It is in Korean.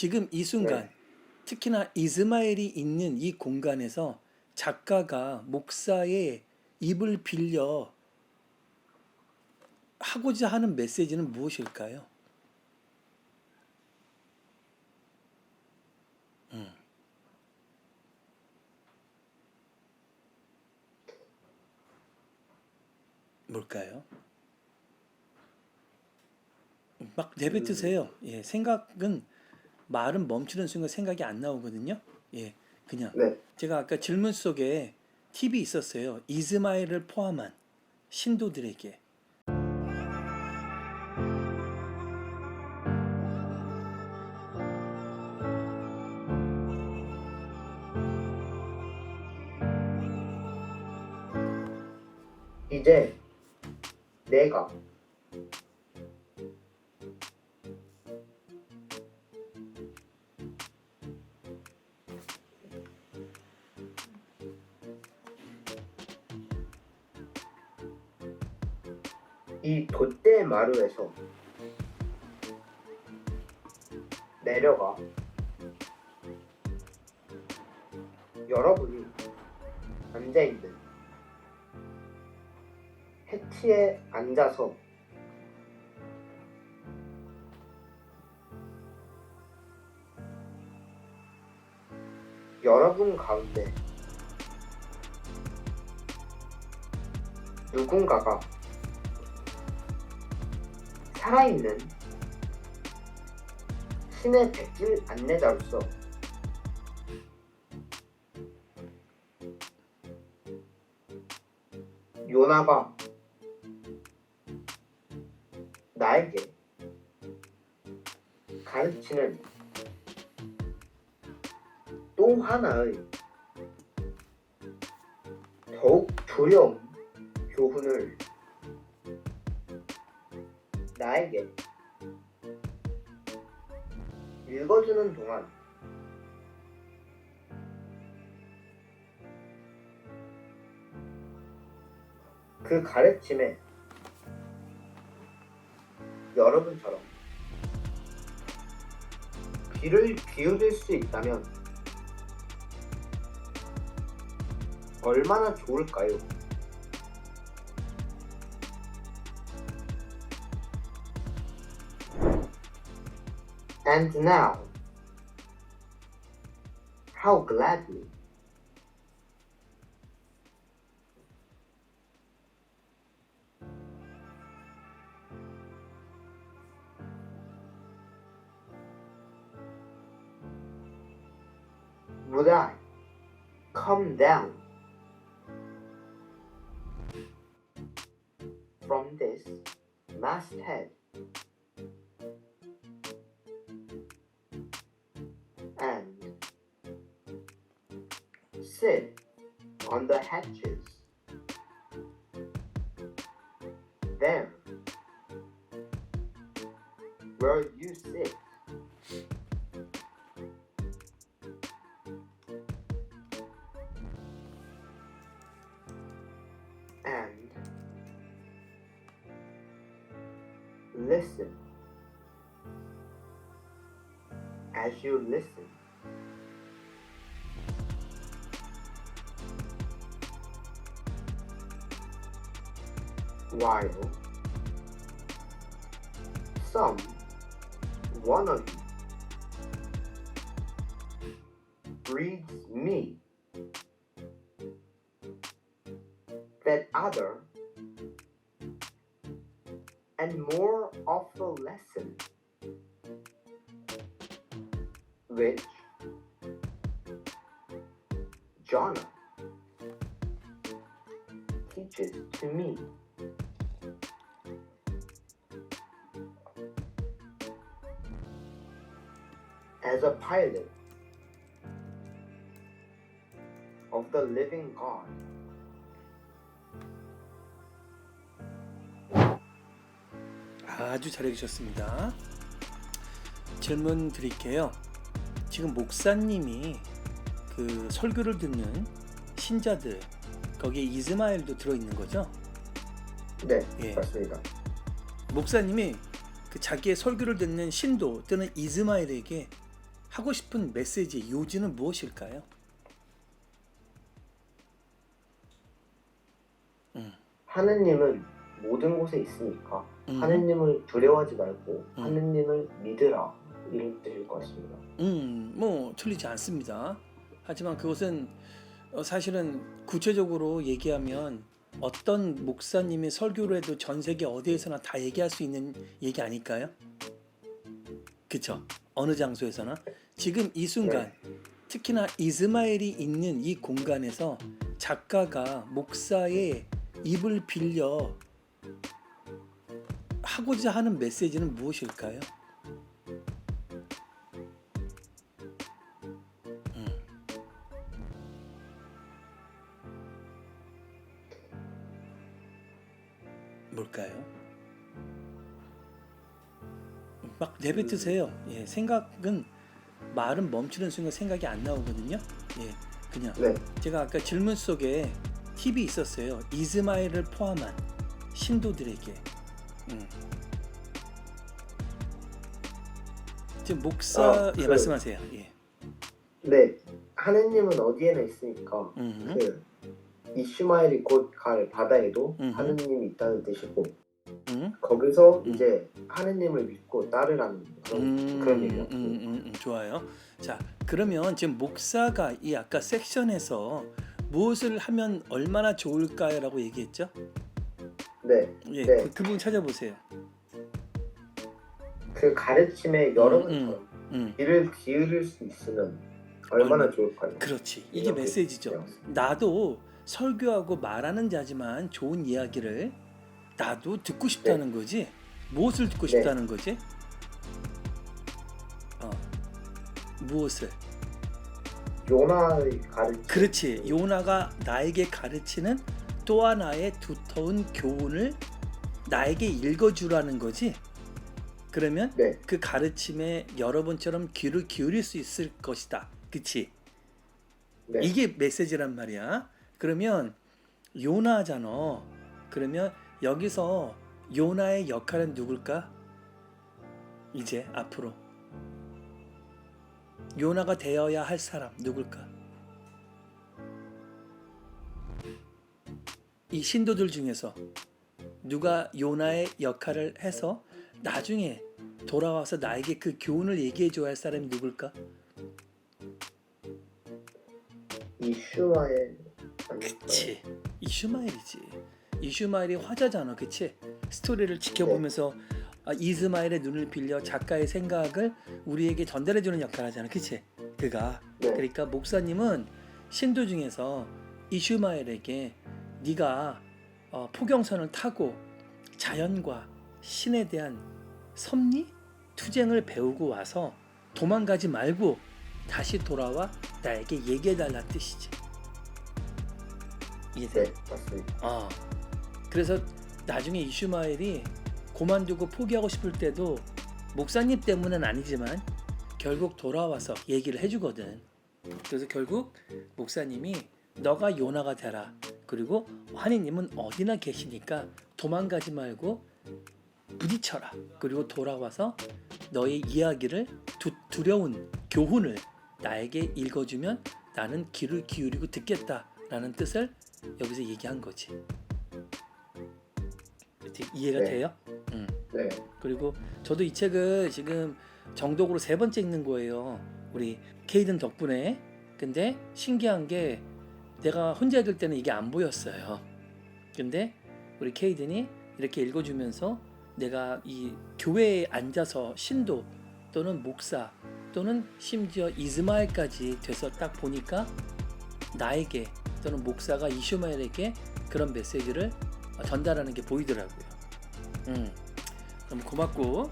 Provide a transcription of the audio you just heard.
지금 이 순간 네. 특히나 이스마엘이 있는 이 공간에서 작가가 목사의 입을 빌려 하고자 하는 메시지는 무엇일까요? 음. 뭘까요? 막 내뱉으세요. 예, 생각은 말은 멈추는 순간 생각이 안 나오거든요. 예, 그냥 네. 제가 아까 질문 속에 팁이 있었어요. 이스마엘을 포함한 신도들에게 이제 내가 마루에서 내려가. 여러분이 앉아있는 해치에 앉아서 여러분 가운데 누군가가 살아있는 신의 백질 안내자로서 요나가 나에게 가르치는 또 하나의 더욱 두려운 교훈을 나에게 읽어주는 동안 그 가르침에 여러분처럼 귀를 기울일 수 있다면 얼마나 좋을까요? And now, how gladly. Would I come down from this masthead sit on the hatches there where you sit and listen. As you listen, while some one of you reads me that other and more of lesson which Jonah teaches to me. As a pilot of the living God. 아주 잘해주셨습니다. 질문 드릴게요. 지금 목사님이 그 설교를 듣는 신자들 거기에 이스마엘도 들어 있는 거죠? 네, 예. 맞습니다. 목사님이 그 자기의 설교를 듣는 신도 또는 이스마엘에게 하고 싶은 메시지 요지는 무엇일까요? 하느님은 모든 곳에 있으니까 음. 하느님을 두려워하지 말고 음. 하느님을 믿으라 이런 뜻일 것 같습니다. 음, 뭐 틀리지 않습니다. 하지만 그것은 어, 사실은 구체적으로 얘기하면 어떤 목사님이 설교를 해도 전 세계 어디에서나 다 얘기할 수 있는 얘기 아닐까요? 그쵸? 어느 장소에서나 지금 이 순간 특히나 이스마엘이 있는 이 공간에서 작가가 목사의 입을 빌려 하고자 하는 메시지는 무엇일까요? 뭘까요? 막 내뱉으세요. 예, 생각은 말은 멈추는 순간 생각이 안 나오거든요. 예, 그냥 네, 제가 아까 질문 속에 팁이 있었어요. 이스마엘을 포함한 신도들에게. 음. 지금 목사 아, 예 그- 말씀하세요. 예. 네, 하느님은 어디에나 있으니까 음. 그 이슈마엘이 곧 갈 바다에도 음흠. 하느님이 있다는 뜻이고 음. 거기서 음. 이제 하느님을 믿고 따르라는 음, 그런 음, 얘기였습니다. 음, 음, 좋아요. 자, 그러면 지금 목사가 이 아까 섹션에서 무엇을 하면 얼마나 좋을까요라고 얘기했죠? 네, 예, 네. 그, 그 부분 찾아보세요. 그 가르침에 여러분처럼 음, 귀를 기울일 수 있으면 얼마나 얼마- 좋을까요? 그렇지. 이게 이렇게 메시지죠. 나도 설교하고 말하는 자지만 좋은 이야기를 나도 듣고 싶다는 거지. 무엇을 듣고 네. 싶다는 거지? 무엇을? 요나의 가르침 그렇지. 요나가 나에게 가르치는 또 하나의 두터운 교훈을 나에게 읽어주라는 거지. 그러면 네, 그 가르침에 여러분처럼 귀를 기울일 수 있을 것이다. 그치? 네, 이게 메시지란 말이야. 그러면 요나잖아. 그러면 여기서 요나의 역할은 누굴까? 이제 앞으로 요나가 되어야 할 사람 누굴까? 이 신도들 중에서 누가 요나의 역할을 해서 나중에 돌아와서 나에게 그 교훈을 얘기해 줘야 할 사람이 누굴까? 이슈마엘? 그치 이슈마엘이지 이슈마엘이 화자잖아 그치 스토리를 지켜보면서 아, 이스마엘의 눈을 빌려 작가의 생각을 우리에게 전달해주는 역할을 하잖아 그치 그가 네. 그러니까 목사님은 신도 중에서 이슈마엘에게 네가 어, 포경선을 타고 자연과 신에 대한 섭리 투쟁을 배우고 와서 도망가지 말고 다시 돌아와 나에게 얘기해달라는 뜻이지 이해돼? 네, 맞습니다. 어. 그래서 나중에 이슈마엘이 고만두고 포기하고 싶을 때도 목사님 때문은 아니지만 결국 돌아와서 얘기를 해주거든. 그래서 결국 목사님이 너가 요나가 되라. 그리고 환희님은 어디나 계시니까 도망가지 말고 부딪혀라. 그리고 돌아와서 너의 이야기를 두, 두려운 교훈을 나에게 읽어주면 나는 귀를 기울이고 듣겠다라는 뜻을 여기서 얘기한 거지. 이렇게 이해가 네. 돼요? 음. 네, 그리고 저도 이 책을 지금 정독으로 세 번째 읽는 거예요. 우리 케이든 덕분에. 근데 신기한 게 내가 혼자 읽을 때는 이게 안 보였어요. 근데 우리 케이든이 이렇게 읽어주면서 내가 이 교회에 앉아서 신도 또는 목사 또는 심지어 이스마엘까지 돼서 딱 보니까 나에게 또는 목사가 이슈마엘에게 그런 메시지를 전달하는 게 보이더라고요. 음, 그럼 고맙고